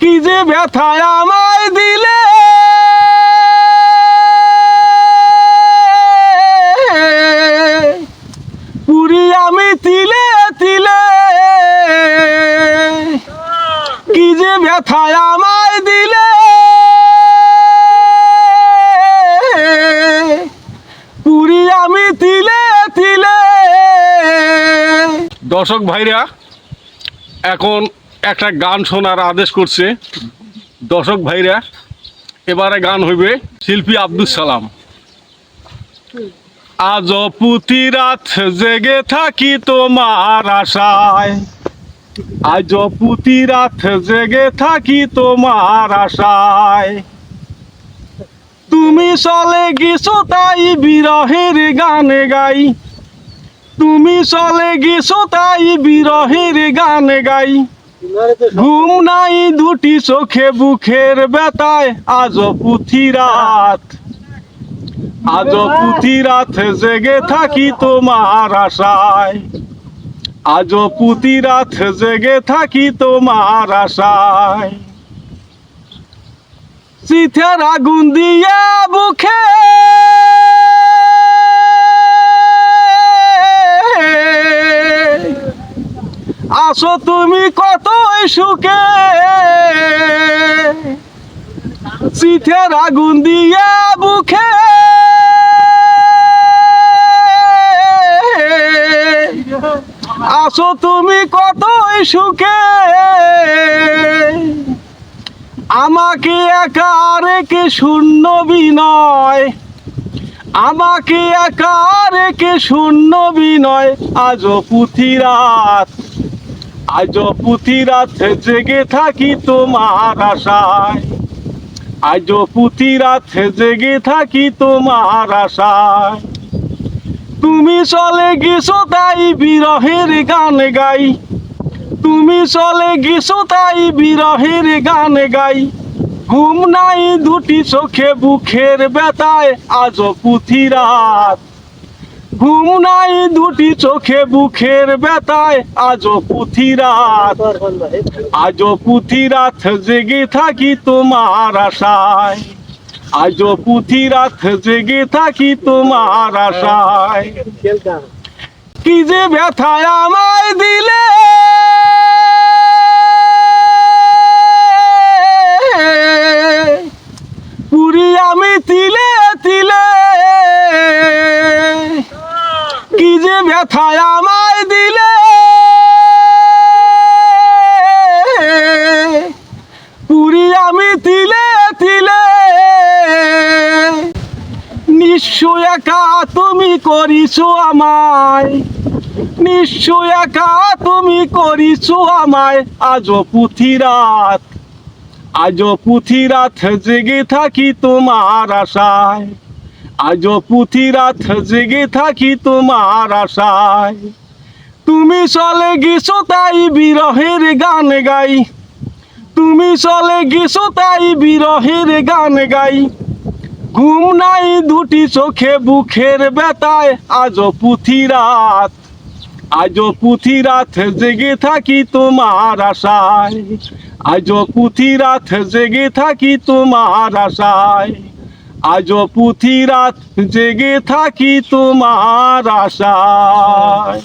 কি যে ব্যথায় আমায় দিলে? পুরি আমি তিলে তিলে। কি যে ব্যথায় আমায় দিলে? পুরি আমি তিলে তিলে। দর্শক ভাইরা, এখন একটা গান শোনার আদেশ করছে দর্শক ভাইরা। এবারে গান হইবে শিল্পী আব্দুল সালাম। আজ পুতি রাত জেগে থাকি তোমার আশায়। আজ পুতি রাত জেগে থাকি তোমার আশায়। তুমি চলে গেছো তাই বিরহের গানে গাই। তুমি চলে গেছো তাই বিরহের গানে গাই। ঘুম নাই দুটি চোখে বুকের বেতায় আজ পুথি রাত। আজ পুথি রাত জেগে থাকি তোমার আশায়। আজ পুতি রাত জেগে থাকি তোমার আশায়। চিথের আগুন দিয়া বুখে আসো তুমি সুখে চিথের আগুন দিয়া বুখে আসো তুমি কতই সুখে, আমাকে একা রেখে শূন্য বিনয়। আমাকে একা রেখে শূন্য বিনয় আজ পুথি রাত আজ পুথি রাত জেগে থাকি তোমার আশায়। আজ পুথি রাত জেগে থাকি তোমার আশায়। তুমি চলে গেছো তাই বিরহের গান গাই। তুমি চলে গেছো তাই বিরহের গান গাই। ঘুম নাই দুটি চোখে, বুকের বেতায় আজ পুথি রাত ঘুম নাই দুটি চোখে বুখের ব্যথায়। আজ পুথি রাত আজ পুথি রাত জেগে থাকি তোমার আশায়। আজ পুথি রাত জেগে থাকি তোমার আশায়। কি যে ব্যথায় আমায় দিলে ব্যথায় আমায় দিলে। পুরি আমি তিলে তিলে। নিশ্চয় একা তুমি করিছো আমায়। নিশ্চয় একা তুমি করিছো আমায়। আজ পুথি রাত আজ পুথি রাত জেগে থাকি তোমার আশায়। আজ পুথি রাত জেগে থাকি তোমার আশায়। তুমি চলে গেছো তাই বিরহের গান গাই। তুমি চলে গেছো তাই বিরহের গান গাই। ঘুম নাই দুটি চোখে বুকের বেতায় আজ পুথি রাত আজ পুথি রাত জেগে থাকি তোমার আশায়। আজ পুথি রাত জেগে থাকি তোমার আশায়। আজ পুথি রাত জেগে থাকি তোমার আশায়।